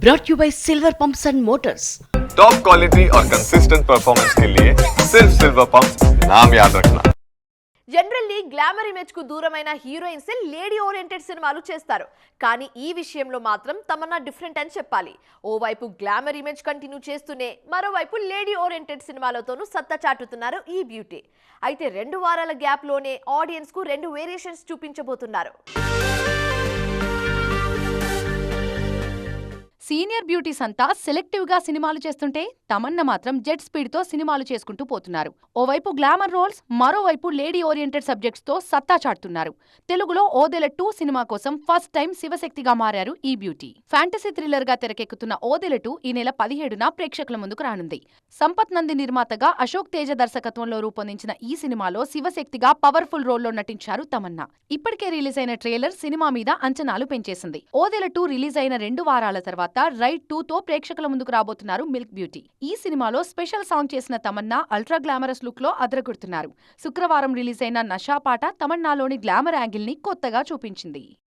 brought you by Silver Pumps and Motors. Top quality और consistent performance के लिए सिर्फ सिल्वर पंप नाम याद रखना జనరల్లీ గ్లామర్ ఇమేజ్ కు దూరమైన హీరోయిన్స్ లేడీ ఓరియంటెడ్ సినిమాలు చేస్తారు కానీ ఈ విషయంలో మాత్రం తమన్నా డిఫరెంట్ అని చెప్పాలి ఓవైపు గ్లామర్ ఇమేజ్ కంటిన్యూ చేస్తూనే మరోవైపు లేడీ ఓరియంటెడ్ సినిమాలతోనూ సత్తా చాటుతున్నారు ఈ బ్యూటీ అయితే రెండు వారాల గ్యాప్ లోనే ఆడియన్స్ కు రెండు వేరియేషన్స్ చూపించబోతున్నారు సీనియర్ బ్యూటీస్ అంతా సెలెక్టివ్గా సినిమాలు చేస్తుంటే తమన్న మాత్రం జెట్ స్పీడ్తో సినిమాలు చేసుకుంటూ పోతున్నారు. ఓవైపు గ్లామర్ రోల్స్ మరోవైపు లేడీ ఓరియంటెడ్ సబ్జెక్ట్స్తో సత్తా చాటుతున్నారు. తెలుగులో ఓదెల టూ సినిమా కోసం ఫస్ట్ టైం శివశక్తిగా మారారు ఈ బ్యూటీ. ఫ్యాంటసీ థ్రిల్లర్గా తెరకెక్కుతున్న ఓదెల టూ ఈ నెల పదిహేడున ప్రేక్షకుల ముందుకు రానుంది. సంపత్ నంది నిర్మాతగా అశోక్ తేజ దర్శకత్వంలో రూపొందించిన ఈ సినిమాలో శివశక్తిగా పవర్ఫుల్ రోల్లో నటించారు తమన్నా. ఇప్పటికే రిలీజ్ అయిన ట్రైలర్ సినిమా మీద అంచనాలు పెంచేసింది. ఓదెల టూ రిలీజ్ అయిన రెండు వారాల తర్వాత రైడ్ టూ తో ప్రేక్షకుల ముందుకు రాబోతున్నారు మిల్క్ బ్యూటీ. ఈ సినిమాలో స్పెషల్ సాంగ్ చేసిన తమన్నా అల్ట్రా గ్లామరస్ లుక్లో అదరగొడుతున్నారు. శుక్రవారం రిలీజ్ అయిన నషా పాట తమన్నాలోని గ్లామర్ యాంగిల్ని కొత్తగా చూపించింది.